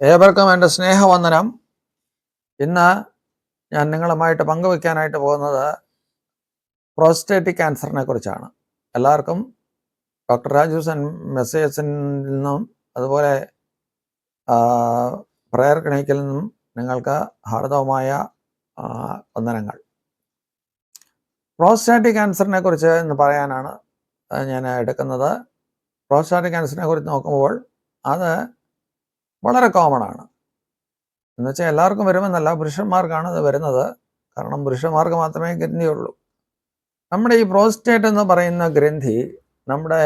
ഏവർക്കും എന്റെ സ്നേഹവന്ദനം. ഇന്ന് ഞാൻ നിങ്ങളുമായിട്ട് പങ്കുവയ്ക്കാനായിട്ട് പോകുന്നത് പ്രോസ്റ്റേറ്റിക് ക്യാൻസറിനെ കുറിച്ചാണ്. എല്ലാവർക്കും ഡോക്ടർ രാജു സെൻ മെസ്സേജസിൽ നിന്നും അതുപോലെ പ്രയർ ക്ലിനിക്കിൽ നിന്നും നിങ്ങൾക്ക് ഹാർദവമായ വന്ദനങ്ങൾ. പ്രോസ്റ്റാറ്റിക് ക്യാൻസറിനെ കുറിച്ച് ഇന്ന് പറയാനാണ് ഞാൻ എടുക്കുന്നത്. പ്രോസ്റ്റാറ്റിക് ക്യാൻസറിനെ കുറിച്ച് നോക്കുമ്പോൾ അത് വളരെ കോമൺ ആണ്. എന്നുവെച്ചാൽ എല്ലാവർക്കും വരുമെന്നല്ല പുരുഷന്മാർക്കാണ് ഇത് വരുന്നത്. കാരണം പുരുഷന്മാർക്ക് മാത്രമേ ഗ്രന്ഥിയുള്ളൂ. നമ്മുടെ ഈ പ്രോസ്റ്റേറ്റ് എന്ന് പറയുന്ന ഗ്രന്ഥി നമ്മുടെ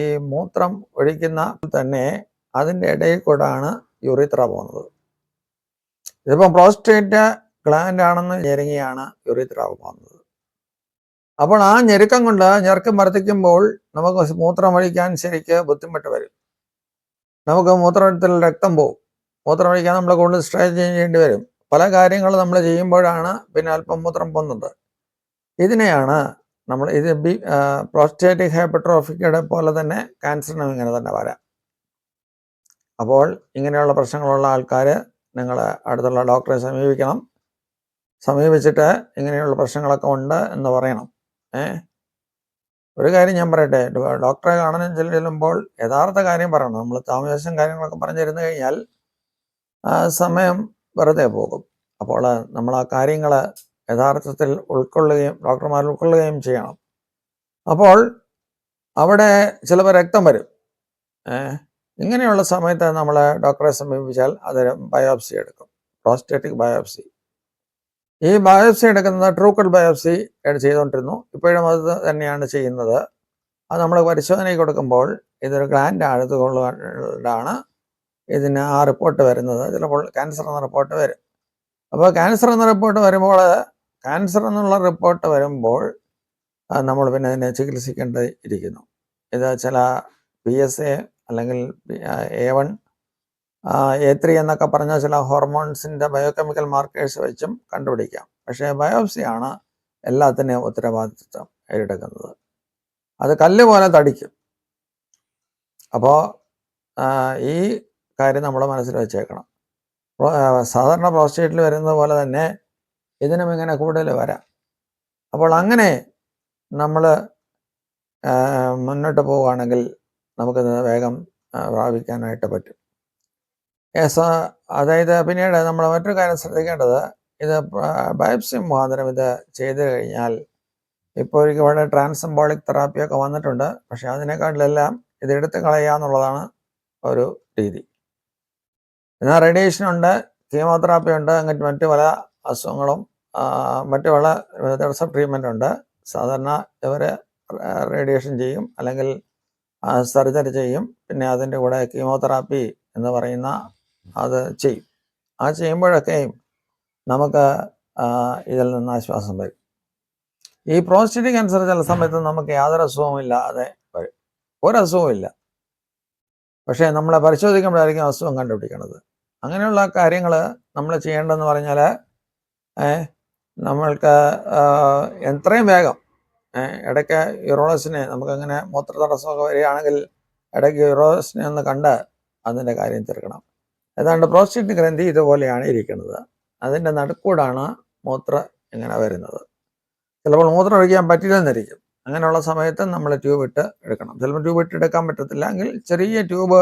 ഈ മൂത്രം ഒഴിക്കുന്ന തന്നെ അതിന്റെ ഇടയിൽ കൂടാണ് യുറിത്ര പോകുന്നത്. ഇതിപ്പം പ്രോസ്റ്റേറ്റ് ഗ്ലാൻഡ് ആണെന്ന് ഞെരുങ്ങിയാണ് യുറിത്ര പോകുന്നത്. അപ്പോൾ ആ ഞെരുക്കം കൊണ്ട് ഞെരുക്കം വർദ്ധിക്കുമ്പോൾ നമുക്ക് മൂത്രം ഒഴിക്കാൻ ശരിക്ക് ബുദ്ധിമുട്ട് വരും. നമുക്ക് മൂത്രത്തിൽ രക്തം പോകും മൂത്രമൊഴിക്കാൻ നമ്മൾ കൂടുതൽ സ്ട്രെച്ച് ചെയ്യേണ്ടി വരും. പല കാര്യങ്ങൾ നമ്മൾ ചെയ്യുമ്പോഴാണ് പിന്നെ അല്പം മൂത്രം പോകുന്നത് ഇതിനെയാണ് നമ്മൾ ഇത് ബി പ്രോസ്റ്റേറ്റിക് ഹൈപ്പർട്രോഫിക്കയുടെ പോലെ തന്നെ ക്യാൻസറിനും ഇങ്ങനെ തന്നെ വരാം. അപ്പോൾ ഇങ്ങനെയുള്ള പ്രശ്നങ്ങളുള്ള ആൾക്കാർ നിങ്ങൾ അടുത്തുള്ള ഡോക്ടറെ സമീപിക്കണം. സമീപിച്ചിട്ട് ഇങ്ങനെയുള്ള പ്രശ്നങ്ങളൊക്കെ ഉണ്ട് എന്ന് പറയണം. ഏ? ഒരു കാര്യം ഞാൻ പറയട്ടെ ഡോക്ടറെ കാണാൻ ചെല്ലുമ്പോൾ യഥാർത്ഥ കാര്യം പറയണം. നമ്മൾ താമസം കാര്യങ്ങളൊക്കെ പറഞ്ഞിരുന്നു കഴിഞ്ഞാൽ ആ സമയം വെറുതെ പോകും. അപ്പോൾ നമ്മൾ ആ കാര്യങ്ങൾ യഥാർത്ഥത്തിൽ ഉൾക്കൊള്ളുകയും ഡോക്ടർമാർ ഉൾക്കൊള്ളുകയും ചെയ്യണം. അപ്പോൾ അവിടെ ചിലപ്പോൾ രക്തം വരും. ഇങ്ങനെയുള്ള സമയത്ത് നമ്മൾ ഡോക്ടറെ സമീപിച്ചാൽ അതൊരു ബയോപ്സി എടുക്കും. Prostatic biopsy. ഈ ബയോപ്സി എടുക്കുന്നത് ട്രൂക്കൽ ബയോപ്സി ചെയ്തുകൊണ്ടിരുന്നു. ഇപ്പോഴും അത് തന്നെയാണ് ചെയ്യുന്നത്. അത് നമ്മൾ പരിശോധനയ്ക്ക് കൊടുക്കുമ്പോൾ ഇതൊരു ഗ്ലാൻഡ് ആയതുകൊണ്ടാണ് ഇതിന് ആ റിപ്പോർട്ട് വരുന്നത്. ചിലപ്പോൾ ക്യാൻസർ എന്ന റിപ്പോർട്ട് വരും. അപ്പോൾ ക്യാൻസർ എന്ന റിപ്പോർട്ട് വരുമ്പോൾ ക്യാൻസർ എന്നുള്ള റിപ്പോർട്ട് വരുമ്പോൾ നമ്മൾ പിന്നെ അതിനെ ചികിത്സിക്കേണ്ടി ഇരിക്കുന്നു ഇത് ചില പി എസ് എ അല്ലെങ്കിൽ എ വൺ എ ത്രീ എന്നൊക്കെ പറഞ്ഞ ചില ഹോർമോൺസിന്റെ ബയോകെമിക്കൽ മാർക്കേഴ്സ് വെച്ചും കണ്ടുപിടിക്കാം. പക്ഷേ ബയോപ്സിയാണ് എല്ലാത്തിനെയും ഉത്തരവാദിത്വം ഏറ്റെടുക്കുന്നത്. അത് കല്ല് പോലെ തടിക്കും. അപ്പോൾ ഈ കാര്യം നമ്മൾ മനസ്സിൽ വെച്ചേക്കണം. സാധാരണ പ്രോസ്റ്റേറ്റിൽ വരുന്നത് പോലെ തന്നെ ഇതിനും ഇങ്ങനെ കൂടുതൽ വരാം. അപ്പോൾ അങ്ങനെ നമ്മൾ മുന്നോട്ട് പോവുകയാണെങ്കിൽ നമുക്കിത് വേഗം പ്രാപിക്കാനായിട്ട് പറ്റും. യെസ് അതായത് പിന്നീട് നമ്മൾ മറ്റൊരു കാര്യം ശ്രദ്ധിക്കേണ്ടത് ഇത് ബയോപ്സി മുഖാന്തരം ഇത് ചെയ്തു കഴിഞ്ഞാൽ ഇപ്പോൾ ഒരു ഇവിടെ ട്രാൻസംബോളിക് തെറാപ്പിയൊക്കെ വന്നിട്ടുണ്ട്. പക്ഷേ അതിനെക്കാട്ടിലെല്ലാം ഇത് എടുത്ത് കളയുക എന്നുള്ളതാണ് ഒരു രീതി. എന്നാൽ റേഡിയേഷൻ ഉണ്ട് കീമോതെറാപ്പി ഉണ്ട് അങ്ങനെ മറ്റു പല അസുഖങ്ങളും മറ്റു പല ദിവസം ട്രീറ്റ്മെന്റ് ഉണ്ട്. സാധാരണ ഇവർ റേഡിയേഷൻ ചെയ്യും അല്ലെങ്കിൽ സർജറി ചെയ്യും. പിന്നെ അതിന്റെ കൂടെ കീമോതെറാപ്പി എന്ന് പറയുന്ന അത് ചെയ്യും. ആ ചെയ്യുമ്പോഴൊക്കെയും നമുക്ക് ഇതിൽ നിന്ന് ആശ്വാസം വരും. ഈ പ്രോസ്റ്റേറ്റിക് ക്യാൻസർ ചില സമയത്ത് നമുക്ക് യാതൊരു അസുഖവും ഇല്ലാതെ വരും. ഒരു അസുഖവും ഇല്ല. പക്ഷേ നമ്മളെ പരിശോധിക്കുമ്പോഴായിരിക്കും അസുഖം കണ്ടുപിടിക്കണത്. അങ്ങനെയുള്ള കാര്യങ്ങൾ നമ്മൾ ചെയ്യേണ്ടതെന്ന് പറഞ്ഞാൽ നമ്മൾക്ക് എത്രയും വേഗം ഇടയ്ക്ക് യുറോളസിനെ നമുക്കങ്ങനെ മൂത്ര തടസ്സമൊക്കെ വരികയാണെങ്കിൽ ഇടയ്ക്ക് യുറോളസിനെ ഒന്ന് കണ്ട് അതിന്റെ കാര്യം തീർക്കണം. ഏതാണ്ട് പ്രോസ്റ്റേറ്റ് ഗ്രന്ഥി ഇതുപോലെയാണ് ഇരിക്കുന്നത്. അതിന്റെ നടുക്കൂടാണ് മൂത്ര ഇങ്ങനെ വരുന്നത്. ചിലപ്പോൾ മൂത്രം ഒഴിക്കാൻ പറ്റില്ലെന്നിരിക്കും. അങ്ങനെയുള്ള സമയത്ത് നമ്മൾ ട്യൂബ് ഇട്ട് എടുക്കണം. ചിലപ്പോൾ ട്യൂബ് ഇട്ട് എടുക്കാൻ പറ്റത്തില്ല എങ്കിൽ ചെറിയ ട്യൂബ്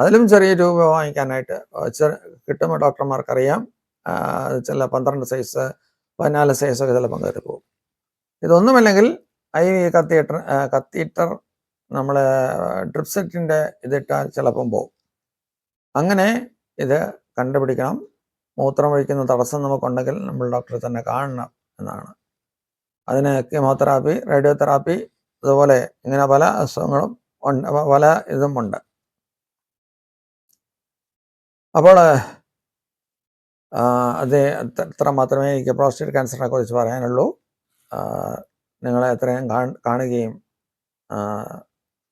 അതിലും ചെറിയ ട്യൂബ് വാങ്ങിക്കാനായിട്ട് കിട്ടുമ്പോൾ ഡോക്ടർമാർക്കറിയാം. ചില പന്ത്രണ്ട് സൈസ് പതിനാല് സൈസൊക്കെ ചിലപ്പം കയറി പോകും ഇതൊന്നുമില്ലെങ്കിൽ ഐ വി കത്തീറ്റർ കത്തീറ്റർ നമ്മൾ ഡ്രിപ്സെറ്റിന്റെ ഇതിട്ടാൽ ചിലപ്പം പോകും അങ്ങനെ ഇത് കണ്ടുപിടിക്കണം. മൂത്രം ഒഴിക്കുന്ന തടസ്സം നമുക്കുണ്ടെങ്കിൽ നമ്മൾ ഡോക്ടറെ തന്നെ കാണണം എന്നാണ്. അതിന് കീമോതെറാപ്പി റേഡിയോതെറാപ്പി അതുപോലെ ഇങ്ങനെ പല അസുഖങ്ങളും ഉണ്ട് പല ഇതും ഉണ്ട്. അപ്പോൾ അത് ഇത്ര മാത്രമേ എനിക്ക് പ്രോസ്റ്റേറ്റ് ക്യാൻസറിനെ കുറിച്ച് പറയാനുള്ളൂ. നിങ്ങളെ എത്രയും കാണുകയും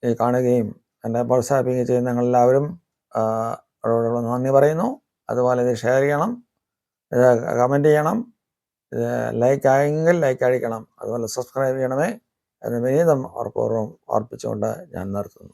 ഈ കാണുകയും എന്നെ പ്രോത്സാഹിപ്പിക്കുകയും ചെയ്യുന്ന നിങ്ങളെല്ലാവരും അവരോടുള്ള നന്ദി പറയുന്നു. അതുപോലെ ഇത് ഷെയർ ചെയ്യണം. ഇത് കമന്റ് ചെയ്യണം. ഇത് ലൈക്ക് ആയെങ്കിൽ ലൈക്ക് അഴിക്കണം അതുപോലെ സബ്സ്ക്രൈബ് ചെയ്യണമേ എന്ന് വിനീതം ഉറപ്പൂർവം ഓർപ്പിച്ചുകൊണ്ട് ഞാൻ നിർത്തുന്നു.